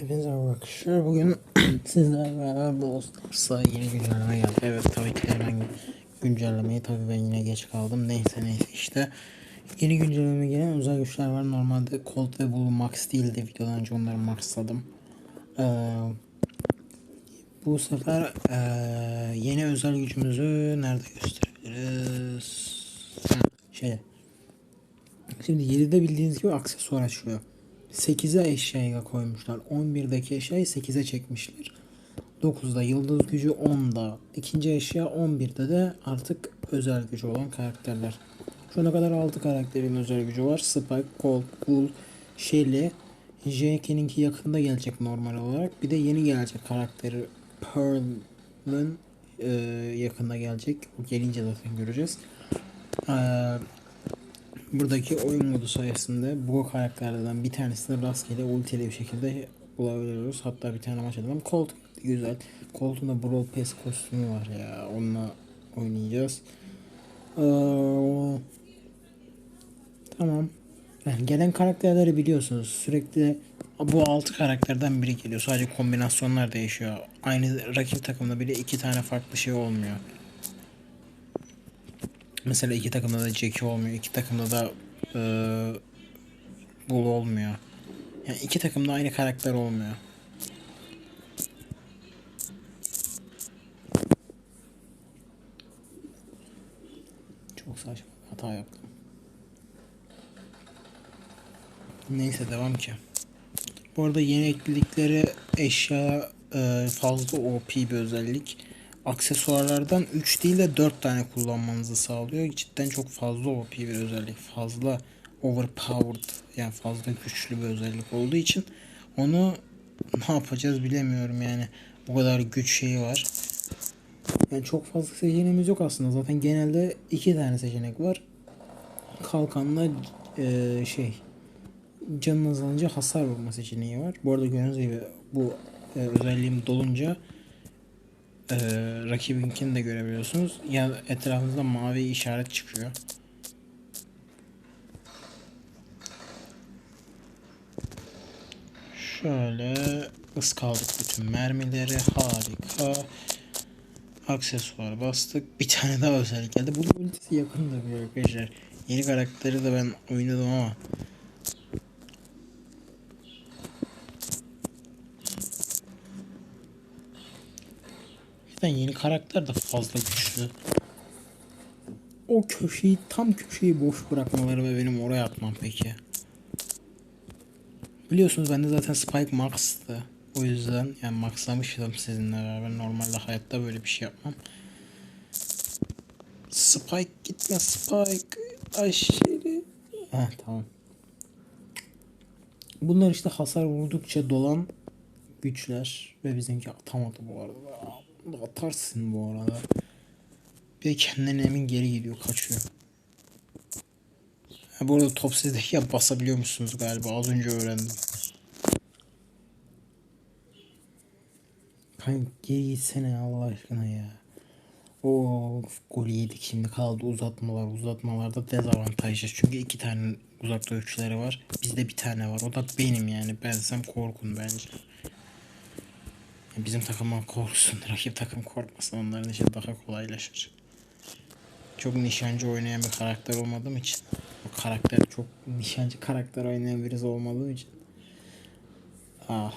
Hepinize merhaba arkadaşlar. Bugün sizlerle beraber Brawl Stars'a yeni güncelleme geldi. Evet tabii ki ben güncellemeyi tabii ben yine geç kaldım. Neyse neyse işte. Yeni güncelleme gelen özel güçler var. Normalde Colt ve Bull Max değildi. Videodan önce onları maxladım. Ee, bu sefer ee, yeni özel gücümüzü nerede gösterebiliriz? Ha, şey. Şimdi 7'de bildiğiniz gibi aksesuar açıyor. 8'e eşyaya koymuşlar. 11'deki eşyayı 8'e çekmişler. 9'da yıldız gücü 10'da. ikinci eşya 11'de de artık özel gücü olan karakterler. Şu ana kadar 6 karakterin özel gücü var. Spike, Colt, Bull, Shelly. JK'ninki yakında gelecek normal olarak. Bir de yeni gelecek karakteri Pearl'ın e, yakında gelecek. O gelince zaten göreceğiz. Eee buradaki oyun modu sayesinde bu karakterlerden bir tanesini rastgele ultili bir şekilde bulabiliyoruz. Hatta bir tane maç atalım. Colt güzel. Colt'un da Brawl Pass kostümü var ya. Onunla oynayacağız. Ee, tamam. Yani gelen karakterleri biliyorsunuz. Sürekli bu altı karakterden biri geliyor. Sadece kombinasyonlar değişiyor. Aynı rakip takımda bile iki tane farklı şey olmuyor. Mesela iki takımda da Jackie olmuyor. iki takımda da e, Bull olmuyor. Yani iki takımda aynı karakter olmuyor. Çok saçma hata yaptım. Neyse devam ki. Bu arada yeni ekledikleri eşya e, fazla OP bir özellik aksesuarlardan 3 değil de 4 tane kullanmanızı sağlıyor. Cidden çok fazla OP bir özellik. Fazla overpowered yani fazla güçlü bir özellik olduğu için onu ne yapacağız bilemiyorum yani. Bu kadar güç şeyi var. Yani çok fazla seçeneğimiz yok aslında. Zaten genelde iki tane seçenek var. Kalkanla e, şey canın azalınca hasar vurma seçeneği var. Bu arada gördüğünüz gibi bu e, özelliğim dolunca e, rakibinkini de görebiliyorsunuz. Ya etrafınızda mavi işaret çıkıyor. Şöyle ıskaldık bütün mermileri harika. Aksesuar bastık. Bir tane daha özellik geldi. Bunun ultisi yakında bir arkadaşlar. Yeni karakteri de ben oynadım ama Zaten yeni karakter de fazla güçlü. O köşeyi tam köşeyi boş bırakmaları ve benim oraya atmam peki. Biliyorsunuz bende zaten Spike Max'tı. O yüzden yani maxlamıştım sizinle beraber. Normalde hayatta böyle bir şey yapmam. Spike gitme Spike. Aşırı. Heh tamam. Bunlar işte hasar vurdukça dolan güçler ve bizimki atamadı bu arada. Atarsın bu arada. Bir de kendinden emin geri gidiyor kaçıyor. Ha, bu arada top sizdeki ya basabiliyor musunuz galiba az önce öğrendim. Kanka geri gitsene Allah aşkına ya. O golü yedik şimdi kaldı uzatmalar uzatmalarda dezavantajlı çünkü iki tane uzak dövüşçüleri var bizde bir tane var o da benim yani bensem korkun bence. Bizim takımdan korksun. Rakip takım korkmasın. Onların için daha kolaylaşır. Çok nişancı oynayan bir karakter olmadığım için. O karakter çok nişancı karakter oynayan birisi olmadığım için. Ah.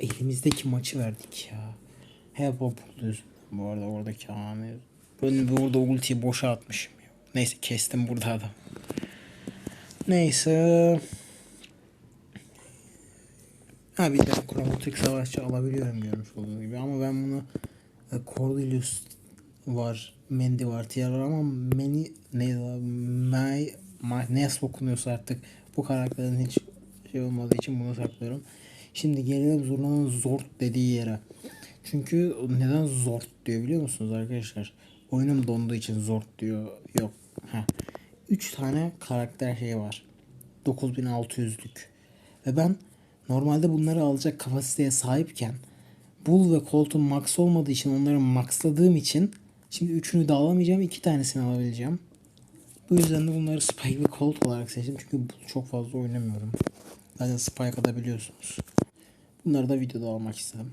Elimizdeki maçı verdik ya. Hep o yüzünden bu arada oradaki anı. Ben burada ultiyi boşa atmışım. Neyse kestim burada adam. Neyse. Ha bir de kromatik savaşçı alabiliyorum görmüş olduğunuz gibi ama ben bunu e, Cordelius var, Mendy var, Tiara var ama Meni ne May, May ne okunuyorsa artık bu karakterin hiç şey olmadığı için bunu saklıyorum. Şimdi gelelim Zurna'nın Zord dediği yere. Çünkü neden Zord diyor biliyor musunuz arkadaşlar? Oyunum donduğu için Zord diyor. Yok. Ha. 3 tane karakter şeyi var. 9600'lük. Ve ben Normalde bunları alacak kapasiteye sahipken Bull ve Colt'un max olmadığı için onları maxladığım için şimdi üçünü de alamayacağım. iki tanesini alabileceğim. Bu yüzden de bunları Spike ve Colt olarak seçtim. Çünkü Bull çok fazla oynamıyorum. Zaten Spike'a da biliyorsunuz. Bunları da videoda almak istedim.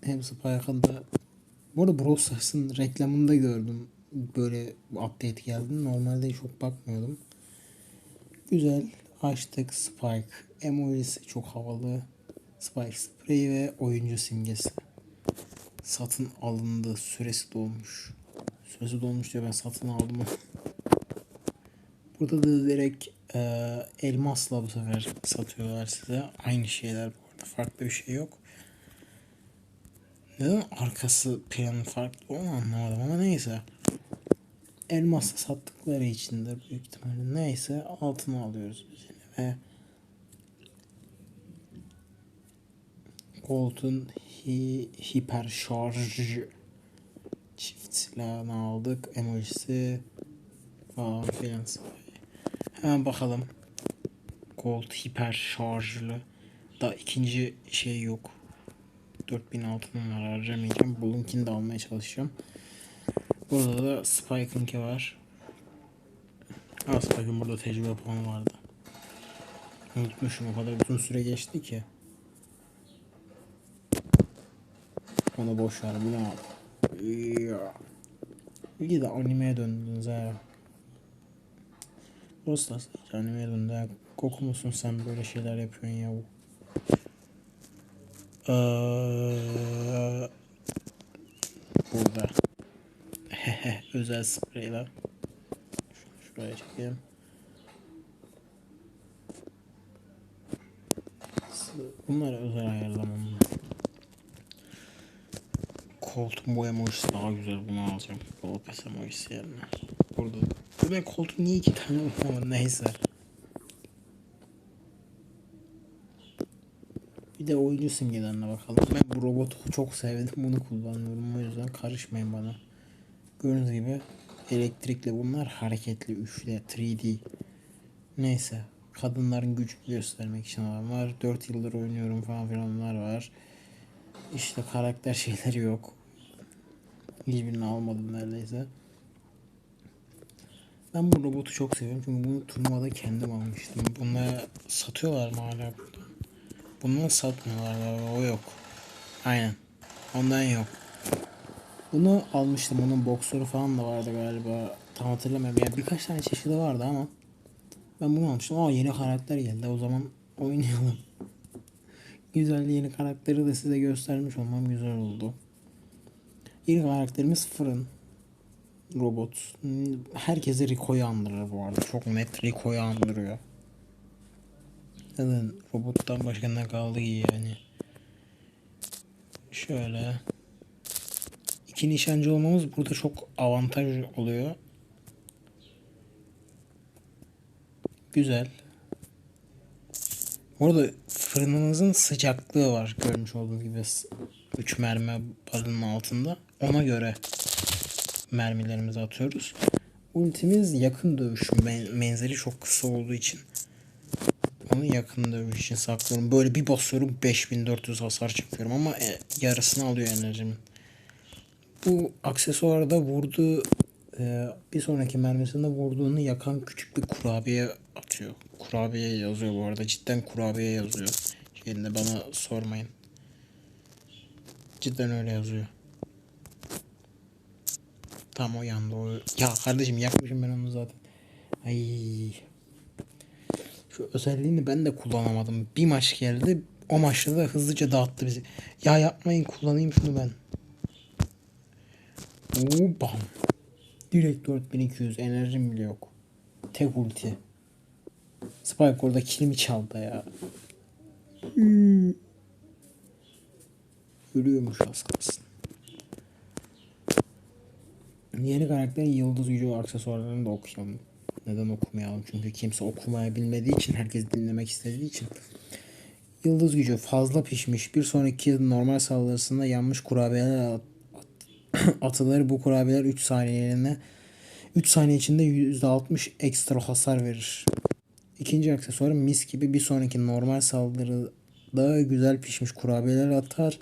Hem Spike'ında bu arada Brawl Stars'ın reklamında gördüm. Böyle update geldi. Normalde çok bakmıyordum. Güzel. Açtık Spike. Emojisi çok havalı. Spike spreyi ve oyuncu simgesi. Satın alındı. Süresi dolmuş. Süresi dolmuş diyor ben satın aldım. Burada da direkt e, elmasla bu sefer satıyorlar size. Aynı şeyler bu arada. Farklı bir şey yok. Neden arkası planı farklı onu anlamadım ama neyse. Elmasla sattıkları içindir büyük ihtimalle. Neyse altına alıyoruz biz yine ve Colt'un hi, hiper şarj çift silahını aldık. Emojisi falan filan. Hemen bakalım. Colt hiper şarjlı. Da ikinci şey yok. 4000 altınım var harcamayacağım. Bununkini de almaya çalışacağım. Burada da Spike'ınki var. Aa Spike'ın burada tecrübe puanı vardı. Unutmuşum o kadar uzun süre geçti ki. Onu boş ver bunu. İyi de animeye döndünüz ha. Rostas animeye döndü ha. Goku musun sen böyle şeyler yapıyorsun ya. Ee, burada. Özel spreyle. Şuraya çekeyim. Bunları özel ayarlamam. Koltuğun bu emojisi daha güzel bunu alacağım. Lopez emojisi yerine. Burada. Bu ben koltuğum niye iki tane ama neyse. Bir de oyuncu simgelerine bakalım. Ben bu robotu çok sevdim. Bunu kullanıyorum. O yüzden karışmayın bana. Gördüğünüz gibi elektrikli bunlar hareketli 3D 3D. Neyse. Kadınların gücünü göstermek için olan var. 4 yıldır oynuyorum falan filanlar var. İşte karakter şeyleri yok. Hiçbirini almadım neredeyse. Ben bu robotu çok seviyorum çünkü bunu turnuvada kendim almıştım. Bunları satıyorlar mı hala burada? Bunu satmıyorlar o yok. Aynen. Ondan yok. Bunu almıştım. Onun boksörü falan da vardı galiba. Tam hatırlamıyorum. Yani birkaç tane çeşidi vardı ama ben bunu almıştım. Aa yeni karakter geldi. O zaman oynayalım. güzel yeni karakteri de size göstermiş olmam güzel oldu. Yeni karakterimiz Fırın. Robot. Herkesi Rico'yu andırır bu arada. Çok net Rico'yu andırıyor. Zaten robottan başka ne kaldı ki yani. Şöyle. İki nişancı olmamız burada çok avantaj oluyor. Güzel. Orada fırınımızın sıcaklığı var görmüş olduğunuz gibi 3 mermi barının altında. Ona göre mermilerimizi atıyoruz. Ultimiz yakın dövüş menzili çok kısa olduğu için onu yakın dövüş için saklıyorum. Böyle bir basıyorum 5400 hasar çekiyorum ama e, yarısını alıyor enerjimin. Bu aksesuarda vurduğu e, bir sonraki mermisinde vurduğunu yakan küçük bir kurabiye atıyor. Kurabiye yazıyor bu arada. Cidden kurabiye yazıyor. Şeyinde bana sormayın. Cidden öyle yazıyor. Tam o yandı o. Ya kardeşim yakmışım ben onu zaten. Ay. Şu özelliğini ben de kullanamadım. Bir maç geldi. O maçta da hızlıca dağıttı bizi. Ya yapmayın kullanayım şunu ben. Oo bam. Direkt 4200 enerjim bile yok. Tek ulti. Spike orada kilimi çaldı ya. Hmm. Ölüyormuş az kalsın. Yeni karakterin yıldız gücü aksesuarlarını da okuyalım. Neden okumayalım? Çünkü kimse okumaya bilmediği için, herkes dinlemek istediği için. Yıldız gücü fazla pişmiş. Bir sonraki normal saldırısında yanmış kurabiyeler at atılır. Bu kurabiyeler 3 saniyeliğine 3 saniye içinde %60 ekstra hasar verir. İkinci aksesuarı mis gibi bir sonraki normal saldırıda güzel pişmiş kurabiyeler atar.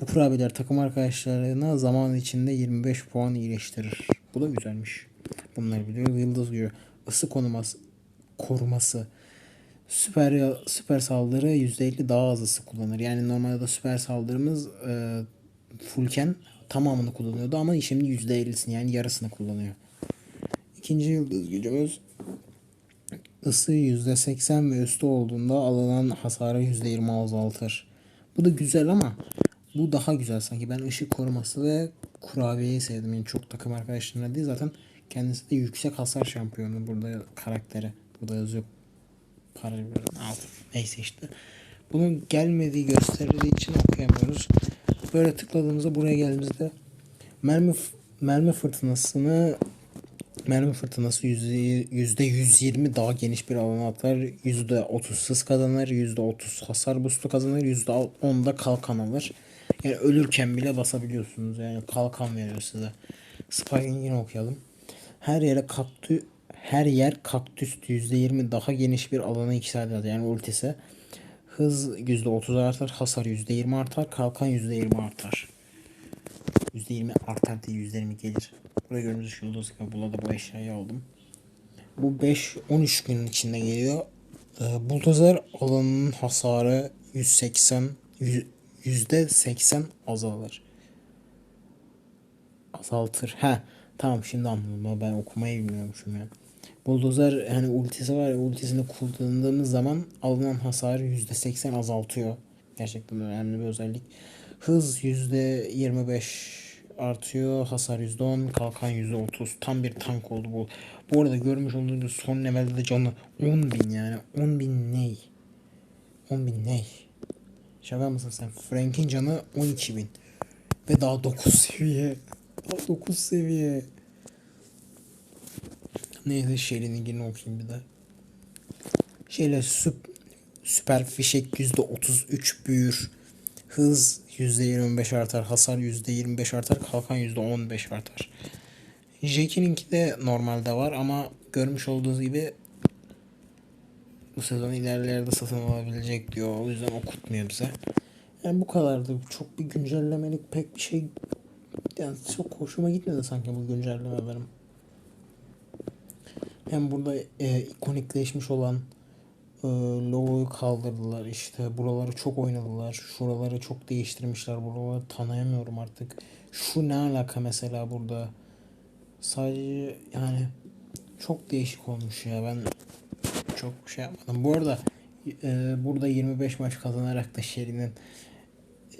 Bu kurabiyeler takım arkadaşlarına zaman içinde 25 puan iyileştirir. Bu da güzelmiş. Bunları biliyoruz. Yıldız gücü ısı konuması, koruması süper süper saldırı %50 daha az ısı kullanır. Yani normalde süper saldırımız e, fullken tamamını kullanıyordu ama şimdi %50'sini yani yarısını kullanıyor. İkinci yıldız gücümüz ısı %80 ve üstü olduğunda alınan hasarı %20 azaltır. Bu da güzel ama bu daha güzel sanki. Ben ışık koruması ve kurabiyeyi sevdim. Yani çok takım arkadaşlarına değil zaten kendisi de yüksek hasar şampiyonu burada karakteri. Burada yazıyor para veriyorum. Altın. Neyse işte. Bunun gelmediği gösterildiği için okuyamıyoruz. Böyle tıkladığımızda buraya geldiğimizde mermi mermi fırtınasını mermi fırtınası yüzde, yüzde 120 daha geniş bir alana atar. Yüzde 30 hız kazanır. Yüzde 30 hasar boost'u kazanır. Yüzde 10 da kalkan alır. Yani ölürken bile basabiliyorsunuz. Yani kalkan veriyor size. Spiking'ini okuyalım. Her yere kaktü her yer kaktüs %20 daha geniş bir alana yükseltir. Yani ultisi. Hız %30 artar, hasar %20 artar, kalkan %20 artar. %20 artar değil %20 gelir. Buraya gördüğünüz yıldız kabula da bu eşyayı aldım. Bu 5-13 günün içinde geliyor. Ee, alanının hasarı 180 yüz- %80 azalır. Azaltır. Ha tamam şimdi anladım. ama Ben okumayı bilmiyormuşum ya. Buldozer hani ultisi var ya ultisini kullandığımız zaman alınan hasarı %80 azaltıyor. Gerçekten önemli bir özellik. Hız %25 artıyor. Hasar %10, kalkan %30. Tam bir tank oldu bu. Bu arada görmüş olduğunuz son levelde de canı 10.000 yani. 10.000 ney? 10.000 ney? Şaka mısın sen? Frank'in canı 12.000. Ve daha 9 seviye. Daha 9 seviye. Neyse Shelly'ninkini okuyayım bir de. Şeyle süp, süper fişek %33 büyür. Hız %25 artar. Hasar %25 artar. Kalkan %15 artar. Jackie'ninki de normalde var ama görmüş olduğunuz gibi bu sezon ilerlerde satın alabilecek diyor. O yüzden okutmuyor bize. Yani bu kadardı. Çok bir güncellemelik pek bir şey yani çok hoşuma gitmedi sanki bu güncellemelerim. Hem burada e, ikonikleşmiş olan e, logoyu kaldırdılar işte buraları çok oynadılar şuraları çok değiştirmişler buraları tanıyamıyorum artık. Şu ne alaka mesela burada? Sadece yani çok değişik olmuş ya ben çok şey yapmadım. Bu arada e, burada 25 maç kazanarak da Sherry'nin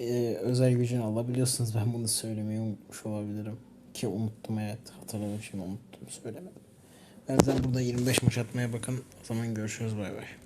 e, özel gücünü alabiliyorsunuz. Ben bunu söylemeyi unutmuş olabilirim. Ki unuttum evet. Hatırladım şimdi unuttum. Söylemedim. Ben zaten burada 25 maç atmaya bakın. O zaman görüşürüz. Bay bay